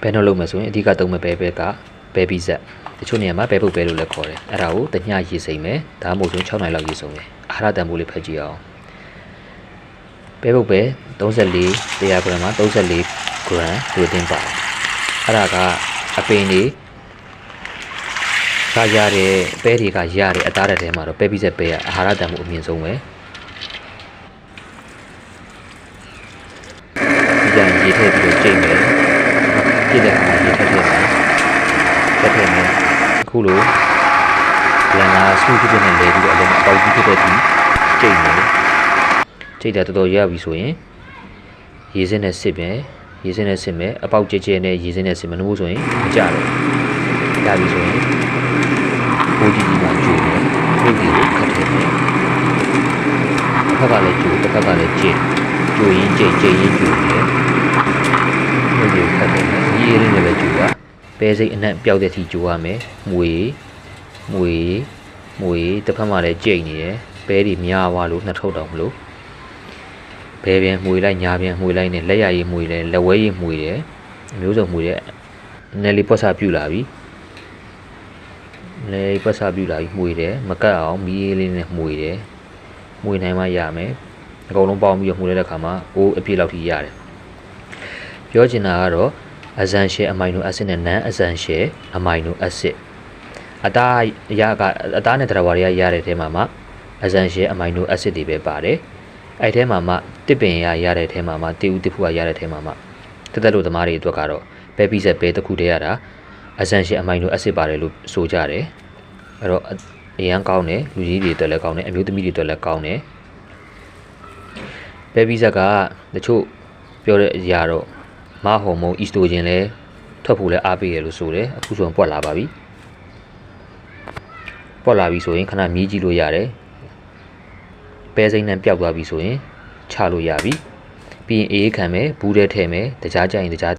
ဘယ်နှလုံးမဆိုရင်အဓိကသုံးမဲ့ပဲပဲကပဲပီဇက်တချို့နေရာမှာပဲပုတ်ပဲလို့လည်းခေါ်တယ်အဲ့ဒါကိုတညရေစိမ့်မယ်ဒါမှမဟုတ်ဆို6နိုင်လောက်ရေစုံမယ်အာဟာရတန်ဖိုးလေးဖတ်ကြည့်အောင်ပဲပုတ်ပဲ34 100 gram မှာ34 gram လိုတင်ပါတယ်အဲ့ဒါကအပင်လေးကရတဲ့ပဲတွေကရတဲ့အသားတဲ့ထဲမှာတော့ပဲပီဇက်ပဲကအာဟာရတန်ဖိုးအမြင့်ဆုံးပဲဒီကြရင်ရေထည့်ပြီးတော့ကျိတ်မယ် ပြည့်တဲ့အခါမှာရေထည့်ထည့်မယ်ထည့်ထည့်မယ်အခုလိုလန်နာဆူဖြစ်နေလေပြီးတော့အလုံးအပေါက်ကြီးဖြစ်တဲ့ဒီကျိတ်မယ်ကျိတ်တာတော်တော်ရပြီဆိုရင်ရေစင်းနဲ့စစ်မယ်ရေစင်းနဲ့စစ်မယ်အပေါက်ကြဲကြဲနဲ့ရေစင်းနဲ့စစ်မယ်နှမို့ဆိုရင်မကြတော့ရပြီဆိုရင်ဘိုးကြီးကြီးမှကျိုးမယ်ဘိုးကြီးကိုခတ်ထည့်မယ်တစ်ခါကလည်းကျိုးတစ်ခါကလည်းကျိတ်ကျိုးရင်ကျိတ်ကျိတ်ရင်ကျိုးတယ်ဘိုးကြီးကိုခတ်ထည့်မယ်ဒီရင်းနဲ့လည်းကျိုးတာ ပဲစိတ်အနက်ပျောက်တဲ့ထိကျိုးရမယ်မွေမွေမွေတစ်ဖက်မှာလည်းကျိတ်နေတယ်ပဲတွေများသွားလို့နှစ်ထုပ်တောင်မလို့ဘဲပြန်မှွေလိုက်ညာပြန်မှွေလိုက်နဲ့လက်ရည်မှွေတယ်လက်ဝဲရည်မှွေတယ်အမျိုးစုံမှွေတယ်နယ်လီပွက်ဆာပြူလာပြီနယ်လီပွက်ဆာပြူလာပြီမှွေတယ်မကတ်အောင်မီးအေးလေးနဲ့မှွေတယ်မှွေနိုင်မှရမယ်အကုန်လုံးပေါင်းပြီးတော့မှွေလိုက်တဲ့ခါမှာအိုးအပြည့်လောက်ထိရတယ်ပြောချင်တာကတော့ အဇန်ရှယ်အမိုင်နိုအက်ဆစ်နဲ့နန်အဇန်ရှယ်အမိုင်နိုအက်ဆစ်အသားရကအသားနဲ့တရဝါတွေကရတဲ့ထဲမှာမှအဇန်ရှယ်အမိုင်နိုအက်ဆစ်တွေပဲပါတယ်အဲ့ထဲမှာမှတစ်ပင်ရရတဲ့ထဲမှာမှတေဦးတစ်ဖူကရတဲ့ထဲမှာမှတက်တက်လို့သမားတွေအတွက်ကတော့ပဲပိဆက်ပဲတစ်ခုတည်းရတာအဆန်ရှင်အမိုင်တို့အစစ်ပါတယ်လို့ဆိုကြတယ်အဲ့တော့အရန်ကောင်းတယ်လူကြီးတွေအတွက်လည်းကောင်းတယ်အမျိုးသမီးတွေအတွက်လည်းကောင်းတယ်ပဲပိဆက်ကတချို့ပြောတဲ့အရာတော့ မဟော်မုန်းအီစတိုဂျင်လည်းထွက်ဖို့လည်းအားပေးရလို့ဆိုတယ်အခုဆိုရင်ပွက်လာပါပြီပွက်လာပြီဆိုရင်ခဏမြည်ကြည့်လို့ရတယ်ပဲစိမ့်နဲ့ပျောက်သွားပြီဆိုရင်ချလို့ရပြီပြီးရင်အေးခံမယ်ဘူးထဲထည့်မယ်တကြားကြရင်တကြား